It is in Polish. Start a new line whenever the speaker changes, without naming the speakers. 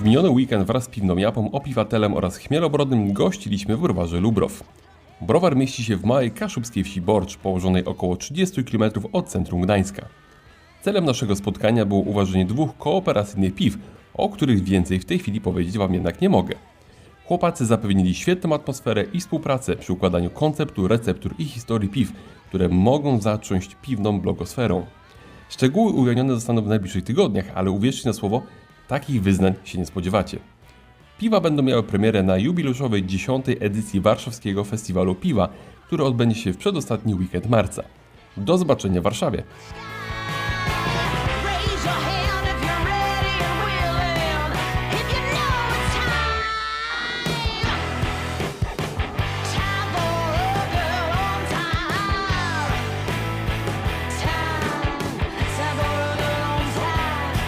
W miniony weekend wraz z piwną Japą, opiwatelem oraz chmielobrodnym gościliśmy w browarze Lubrow. Browar mieści się w małej kaszubskiej wsi Borcz, położonej około 30 km od centrum Gdańska. Celem naszego spotkania było uważenie dwóch kooperacyjnych piw, o których więcej w tej chwili powiedzieć Wam jednak nie mogę. Chłopacy zapewnili świetną atmosferę i współpracę przy układaniu konceptu, receptur i historii piw, które mogą zacząć piwną blogosferą. Szczegóły ujawnione zostaną w najbliższych tygodniach, ale uwierzcie na słowo, takich wyznań się nie spodziewacie. Piwa będą miały premierę na jubileuszowej 10. edycji Warszawskiego Festiwalu Piwa, który odbędzie się w przedostatni weekend marca. Do zobaczenia w Warszawie!